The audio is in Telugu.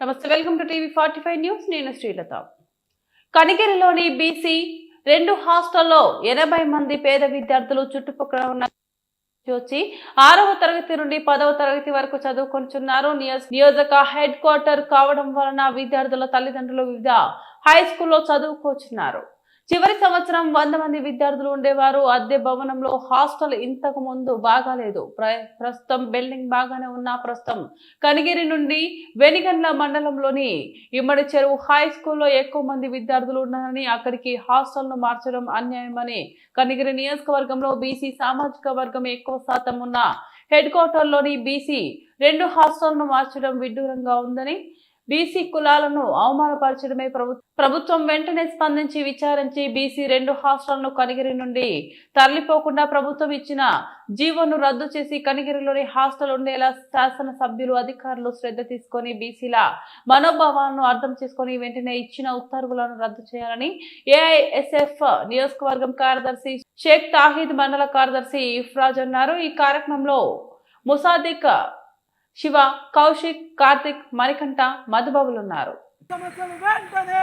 Welcome to TV forty five news. నేను శ్రీలత. కనిగిరిలోని బీసీ రెండు హాస్టల్లో ఎనభై మంది పేద విద్యార్థులు చుట్టుపక్కల ఉన్న వచ్చి ఆరవ తరగతి నుండి పదవ తరగతి వరకు చదువుకొనిచున్నారు నియోజ- నియోజక హెడ్ క్వార్టర్ కావడం వలన విద్యార్థుల తల్లిదండ్రులు వివిధ హై స్కూల్లో చదువుకోచున్నారు చివరి సంవత్సరం వంద మంది విద్యార్థులు ఉండేవారు. అద్దె భవనంలో హాస్టల్ ఇంతకు ముందు బాగాలేదు. ప్ర- ప్రస్తుతం బిల్డింగ్ బాగానే ఉన్నా ప్రస్తుతం కనిగిరి నుండి వెనిగండ్ల మండలంలోని ఇమ్మడి చెరువు హై స్కూల్లో ఎక్కువ మంది విద్యార్థులు ఉన్నారని అక్కడికి హాస్టల్ను మార్చడం అన్యాయమని కనిగిరి నియోజకవర్గంలో బీసీ సామాజిక వర్గం ఎక్కువ శాతం ఉన్న హెడ్ క్వార్టర్లోని బీసీ రెండు హాస్టల్ను మార్చడం విడ్డూరంగా ఉందని బీసీ కులాలను అవమానపరచడమే ప్రభుత్వం వెంటనే స్పందించి విచారించి బీసీ రెండు హాస్టళ్ళను కనిగిరి నుండి తరలిపోకుండా ప్రభుత్వం ఇచ్చిన జీవోను రద్దు చేసి కనిగిరిలోని హాస్టల్ ఉండేలా శాసన సభ్యులు అధికారులు శ్రద్ధ తీసుకొని బీసీల మనోభావాలను అర్థం చేసుకొని వెంటనే ఇచ్చిన ఉత్తర్వులను రద్దు చేయాలని ఏఐఎస్ఎఫ్ నియోజకవర్గం కార్యదర్శి షేక్ తాహీద్ మండల కార్యదర్శి ఇఫ్రాజ్ అన్నారు. ఈ కార్యక్రమంలో ముసాదిక్ శివ కౌశిక్ కార్తిక్ మణికంఠ మధుబాబులు ఉన్నారు. సమస్యలు వెంటనే